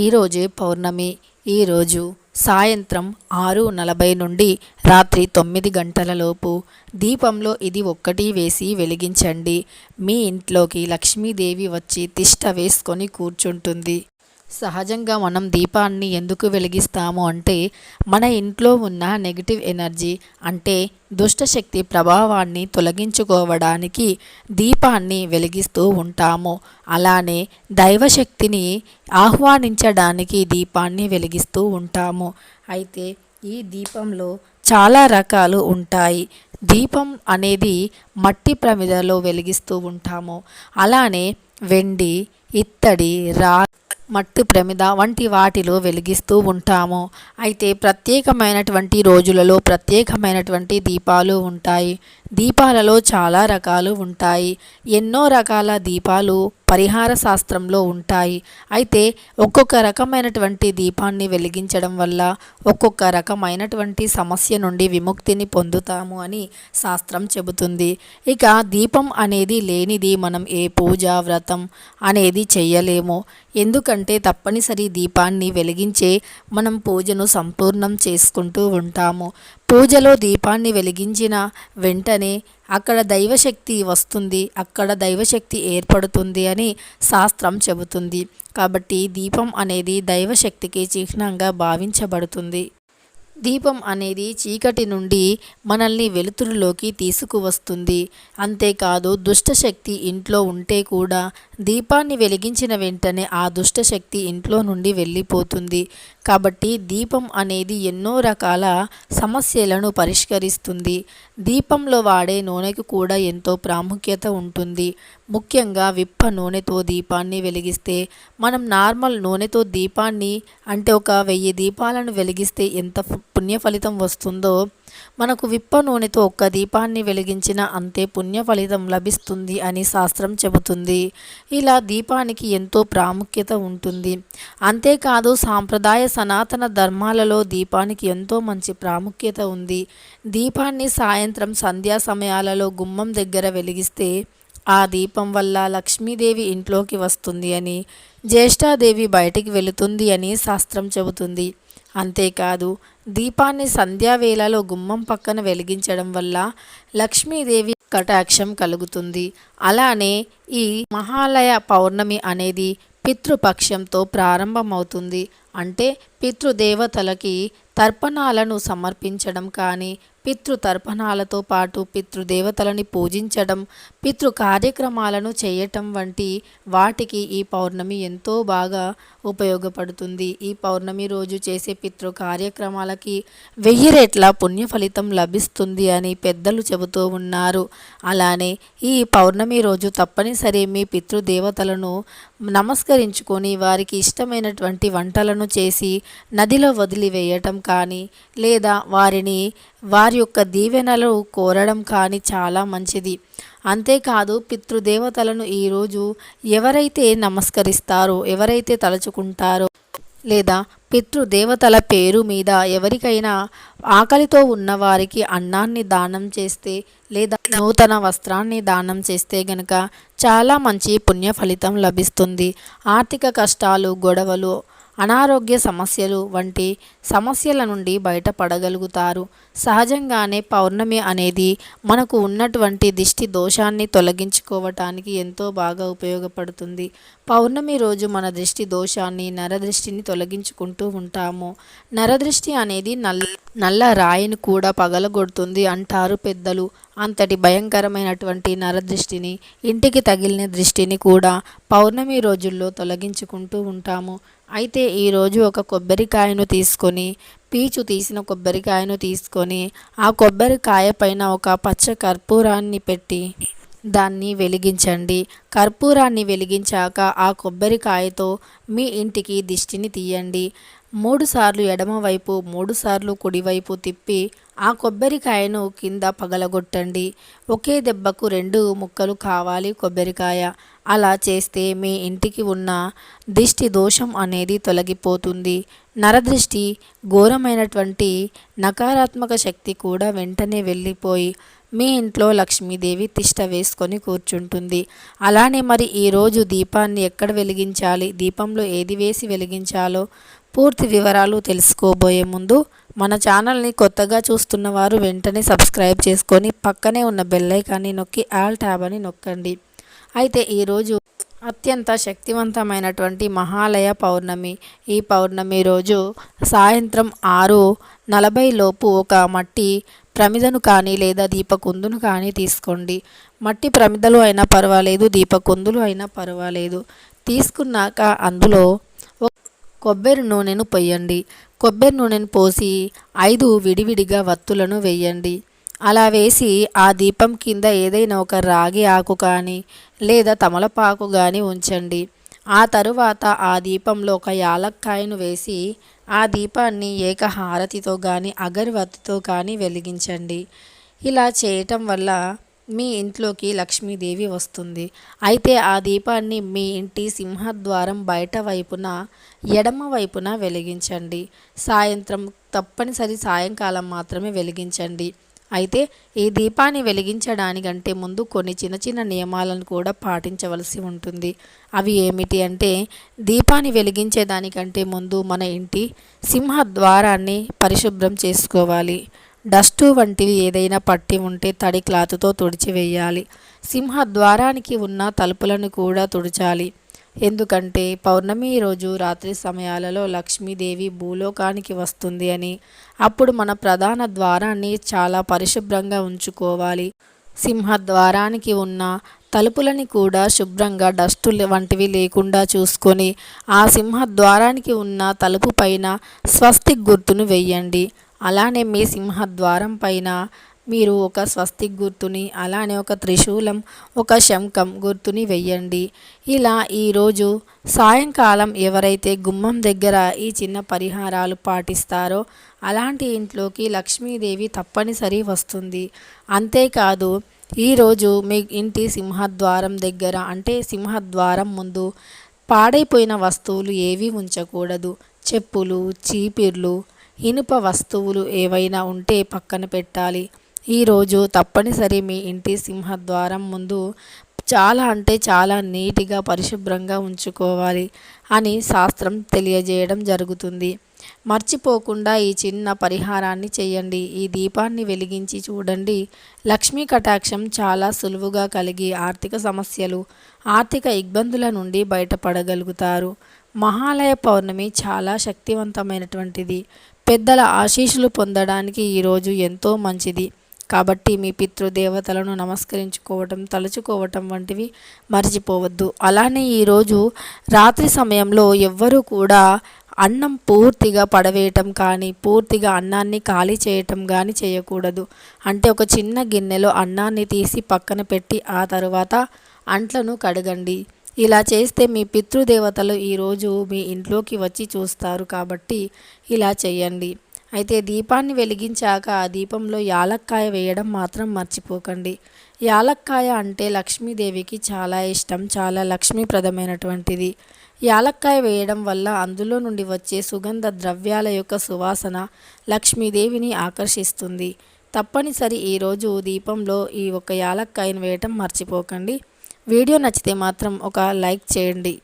ఈరోజే పౌర్ణమి. ఈరోజు సాయంత్రం ఆరు నలభై నుండి రాత్రి తొమ్మిది గంటలలోపు దీపంలో ఇది ఒక్కటి వేసి వెలిగించండి. మీ ఇంట్లోకి లక్ష్మీదేవి వచ్చి తిష్ట వేసుకొని కూర్చుంటుంది. సహజంగా మనం దీపాన్ని ఎందుకు వెలిగిస్తాము అంటే మన ఇంట్లో ఉన్న నెగిటివ్ ఎనర్జీ అంటే దుష్టశక్తి ప్రభావాన్ని తొలగించుకోవడానికి దీపాన్ని వెలిగిస్తూ ఉంటాము. అలానే దైవశక్తిని ఆహ్వానించడానికి దీపాన్ని వెలిగిస్తూ ఉంటాము. అయితే ఈ దీపంలో చాలా రకాలు ఉంటాయి. దీపం అనేది మట్టి ప్రమిదలో వెలిగిస్తూ ఉంటాము. అలానే వెండి ఇత్తడి రా మట్టి ప్రమిద వంటి వాటిలో వెలిగిస్తూ ఉంటాము. అయితే ప్రత్యేకమైనటువంటి రోజులలో ప్రత్యేకమైనటువంటి దీపాలు ఉంటాయి. దీపాలలో చాలా రకాలు ఉంటాయి. ఎన్నో రకాల దీపాలు పరిహార శాస్త్రంలో ఉంటాయి. అయితే ఒక్కొక్క రకమైనటువంటి దీపాన్ని వెలిగించడం వల్ల ఒక్కొక్క రకమైనటువంటి సమస్య నుండి విముక్తిని పొందుతాము అని శాస్త్రం చెబుతుంది. ఇక దీపం అనేది లేనిది మనం ఏ పూజ వ్రతం అనేది చెయ్యలేము ఎందుకంటే తప్పనిసరి దీపాన్ని వెలిగించే మనం పూజను సంపూర్ణం చేసుకుంటూ ఉంటాము. పూజలో దీపాన్ని వెలిగించిన వెంటనే అక్కడ దైవశక్తి వస్తుంది అక్కడ దైవశక్తి ఏర్పడుతుంది అని శాస్త్రం చెబుతుంది. కాబట్టి దీపం అనేది దైవశక్తికి చిహ్నంగా భావించబడుతుంది. దీపం అనేది చీకటి నుండి మనల్ని వెలుతురులోకి తీసుకువస్తుంది. అంతేకాదు దుష్టశక్తి ఇంట్లో ఉంటే కూడా దీపాన్ని వెలిగించిన వెంటనే ఆ దుష్టశక్తి ఇంట్లో నుండి వెళ్ళిపోతుంది. కాబట్టి దీపం అనేది ఎన్నో రకాల సమస్యలను పరిష్కరిస్తుంది. దీపంలో వాడే నూనెకు కూడా ఎంతో ప్రాముఖ్యత ఉంటుంది. ముఖ్యంగా విప్ప నూనెతో దీపాన్ని వెలిగిస్తే మనం నార్మల్ నూనెతో దీపాన్ని అంటే ఒక వెయ్యి దీపాలను వెలిగిస్తే ఎంత పుణ్య ఫలితం వస్తుందో మనకు విప్ప నూనెతో ఒక్క దీపాన్ని వెలిగించిన అంతే పుణ్య ఫలితం లభిస్తుంది అని శాస్త్రం చెబుతుంది. ఇలా దీపానికి ఎంతో ప్రాముఖ్యత ఉంటుంది. అంతేకాదు సాంప్రదాయ సనాతన ధర్మాలలో దీపానికి ఎంతో మంచి ప్రాముఖ్యత ఉంది. దీపాన్ని సాయంత్రం సంధ్యా సమయాలలో గుమ్మం దగ్గర వెలిగిస్తే ఆ దీపం వల్ల లక్ష్మీదేవి ఇంట్లోకి వస్తుంది అని జ్యేష్ఠాదేవి బయటికి వెళుతుంది అని శాస్త్రం చెబుతుంది. అంతేకాదు దీపాన్ని సంధ్యావేళలో గుమ్మం పక్కన వెలిగించడం వల్ల లక్ష్మీదేవి కటాక్షం కలుగుతుంది. అలానే ఈ మహాలయ పౌర్ణమి అనేది పితృపక్షంతో ప్రారంభమవుతుంది. అంటే పితృదేవతలకి తర్పణాలను సమర్పించడం కానీ పితృతర్పణాలతో పాటు పితృదేవతలని పూజించడం పితృ కార్యక్రమాలను చేయటం వంటి వాటికి ఈ పౌర్ణమి ఎంతో బాగా ఉపయోగపడుతుంది. ఈ పౌర్ణమి రోజు చేసే పితృ కార్యక్రమాలకి వెయ్యి రెట్ల పుణ్య ఫలితం లభిస్తుంది అని పెద్దలు చెబుతూ ఉన్నారు. అలానే ఈ పౌర్ణమి రోజు తప్పనిసరి మీ పితృదేవతలను నమస్కరించుకొని వారికి ఇష్టమైనటువంటి వంటలను చేసి నదిలో వదిలివేయటం కానీ లేదా వారిని వారి యొక్క దీవెనలు కోరడం కానీ చాలా మంచిది. అంతేకాదు పితృదేవతలను ఈరోజు ఎవరైతే నమస్కరిస్తారో ఎవరైతే తలుచుకుంటారో లేదా పితృదేవతల పేరు మీద ఎవరికైనా ఆకలితో ఉన్నవారికి అన్నాన్ని దానం చేస్తే లేదా నూతన వస్త్రాన్ని దానం చేస్తే గనక చాలా మంచి పుణ్య ఫలితం లభిస్తుంది. ఆర్థిక కష్టాలు గొడవలు అనారోగ్య సమస్యలు వంటి సమస్యల నుండి బయటపడగలుగుతారు. సహజంగానే పౌర్ణమి అనేది మనకు ఉన్నటువంటి దిష్టి దోషాన్ని తొలగించుకోవటానికి ఎంతో బాగా ఉపయోగపడుతుంది. పౌర్ణమి రోజు మన దృష్టి దోషాన్ని నరదృష్టిని తొలగించుకుంటూ ఉంటాము. నరదృష్టి అనేది నల్ల నల్ల రాయిని కూడా పగలగొడుతుంది అంటారు పెద్దలు. అంతటి భయంకరమైనటువంటి నరదృష్టిని ఇంటికి తగిలిన దృష్టిని కూడా పౌర్ణమి రోజుల్లో తొలగించుకుంటూ ఉంటాము. అయితే ఈరోజు ఒక కొబ్బరికాయను తీసుకొని పీచు తీసిన కొబ్బరికాయను తీసుకొని ఆ కొబ్బరికాయ పైన ఒక పచ్చ కర్పూరాన్ని పెట్టి దాన్ని వెలిగించండి. కర్పూరాన్ని వెలిగించాక ఆ కొబ్బరికాయతో మీ ఇంటికి దిష్టిని తీయండి. మూడుసార్లు ఎడమవైపు మూడుసార్లు కుడివైపు తిప్పి ఆ కొబ్బరికాయను కింద పగలగొట్టండి. ఒకే దెబ్బకు రెండు ముక్కలు కావాలి కొబ్బరికాయ. అలా చేస్తే మీ ఇంటికి ఉన్న దిష్టి దోషం అనేది తొలగిపోతుంది. నరదృష్టి ఘోరమైనటువంటి నకారాత్మక శక్తి కూడా వెంటనే వెళ్ళిపోయి మీ ఇంట్లో లక్ష్మీదేవి తిష్ట వేసుకొని కూర్చుంటుంది. అలానే మరి ఈరోజు దీపాన్ని ఎక్కడ వెలిగించాలి? దీపంలో ఏది వేసి వెలిగించాలో? పూర్తి వివరాలు తెలుసుకోబోయే ముందు మన ఛానల్ని కొత్తగా చూస్తున్న వారు వెంటనే సబ్స్క్రైబ్ చేసుకొని పక్కనే ఉన్న బెల్లైకాన్ని నొక్కి ఆల్ ట్యాబ్ అని నొక్కండి. అయితే ఈరోజు అత్యంత శక్తివంతమైనటువంటి మహాలయ పౌర్ణమి. ఈ పౌర్ణమి రోజు సాయంత్రం ఆరు నలభై లోపు ఒక మట్టి ప్రమిదను కానీ లేదా దీపకుందును కానీ తీసుకోండి. మట్టి ప్రమిదలు అయినా పర్వాలేదు దీపకుందులు అయినా పర్వాలేదు. తీసుకున్నాక అందులో కొబ్బరి నూనెను పొయ్యండి. కొబ్బరి నూనెను పోసి ఐదు విడివిడిగా వత్తులను వేయండి. అలా వేసి ఆ దీపం కింద ఏదైనా ఒక రాగి ఆకు కానీ లేదా తమలపాకు కానీ ఉంచండి. ఆ తరువాత ఆ దీపంలో ఒక యాలక్కాయను వేసి ఆ దీపాన్ని ఏకహారతితో కానీ అగరవత్తితో కానీ వెలిగించండి. ఇలా చేయటం వల్ల మీ ఇంట్లోకి లక్ష్మీదేవి వస్తుంది. అయితే ఆ దీపాన్ని మీ ఇంటి సింహద్వారం బయట వైపున ఎడమ వైపున వెలిగించండి. సాయంత్రం తప్పనిసరి సాయంకాలం మాత్రమే వెలిగించండి. అయితే ఈ దీపాన్ని వెలిగించడానికంటే ముందు కొన్ని చిన్న చిన్న నియమాలను కూడా పాటించవలసి ఉంటుంది. అవి ఏమిటి అంటే దీపాన్ని వెలిగించేదానికంటే ముందు మన ఇంటి సింహ ద్వారాన్ని పరిశుభ్రం చేసుకోవాలి. డస్టు వంటివి ఏదైనా పట్టి ఉంటే తడి క్లాత్తో తుడిచివేయాలి. సింహ ద్వారానికి ఉన్న తలుపులను కూడా తుడిచాలి. ఎందుకంటే పౌర్ణమి రోజు రాత్రి సమయాలలో లక్ష్మీదేవి భూలోకానికి వస్తుంది అని. అప్పుడు మన ప్రధాన ద్వారాన్ని చాలా పరిశుభ్రంగా ఉంచుకోవాలి. సింహద్వారానికి ఉన్న తలుపులని కూడా శుభ్రంగా డస్టు వంటివి లేకుండా చూసుకొని ఆ సింహద్వారానికి ఉన్న తలుపు పైన స్వస్తిక్ గుర్తును వెయ్యండి. అలానే మీ సింహద్వారం పైన మీరు ఒక స్వస్తిక్ గుర్తుని అలానే ఒక త్రిశూలం ఒక శంఖం గుర్తుని వెయ్యండి. ఇలా ఈరోజు సాయంకాలం ఎవరైతే గుమ్మం దగ్గర ఈ చిన్న పరిహారాలు పాటిస్తారో అలాంటి ఇంట్లోకి లక్ష్మీదేవి తప్పనిసరి వస్తుంది. అంతేకాదు ఈరోజు మీ ఇంటి సింహద్వారం దగ్గర అంటే సింహద్వారం ముందు పాడైపోయిన వస్తువులు ఏవి ఉంచకూడదు. చెప్పులు చీపిర్లు ఇనుప వస్తువులు ఏవైనా ఉంటే పక్కన పెట్టాలి. ఈరోజు తప్పనిసరి మీ ఇంటి సింహద్వారం ముందు చాలా అంటే చాలా నీటిగా పరిశుభ్రంగా ఉంచుకోవాలి అని శాస్త్రం తెలియజేయడం జరుగుతుంది. మర్చిపోకుండా ఈ చిన్న పరిహారాన్ని చేయండి. ఈ దీపాన్ని వెలిగించి చూడండి. లక్ష్మీ కటాక్షం చాలా సులువుగా కలిగి ఆర్థిక సమస్యలు ఆర్థిక ఇబ్బందుల నుండి బయటపడగలుగుతారు. మహాలయ పౌర్ణమి చాలా శక్తివంతమైనటువంటిది. పెద్దల ఆశీస్సులు పొందడానికి ఈరోజు ఎంతో మంచిది. కాబట్టి మీ పితృదేవతలను నమస్కరించుకోవటం తలుచుకోవటం వంటివి మర్చిపోవద్దు. అలానే ఈరోజు రాత్రి సమయంలో ఎవ్వరూ కూడా అన్నం పూర్తిగా పడవేయటం కానీ పూర్తిగా అన్నాన్ని ఖాళీ చేయటం కానీ చేయకూడదు. అంటే ఒక చిన్న గిన్నెలో అన్నాన్ని తీసి పక్కన పెట్టి ఆ తరువాత అంట్లను కడగండి. ఇలా చేస్తే మీ పితృదేవతలు ఈరోజు మీ ఇంట్లోకి వచ్చి చూస్తారు కాబట్టి ఇలా చేయండి. అయితే దీపాన్ని వెలిగించాక ఆ దీపంలో యాలక్కాయ వేయడం మాత్రం మర్చిపోకండి. యాలక్కాయ అంటే లక్ష్మీదేవికి చాలా ఇష్టం చాలా లక్ష్మీప్రదమైనటువంటిది. యాలక్కాయ వేయడం వల్ల అందులో నుండి వచ్చే సుగంధ ద్రవ్యాల యొక్క సువాసన లక్ష్మీదేవిని ఆకర్షిస్తుంది. తప్పనిసరి ఈరోజు దీపంలో ఈ ఒక యాలక్కాయను వేయటం మర్చిపోకండి. వీడియో నచ్చితే మాత్రం ఒక లైక్ చేయండి.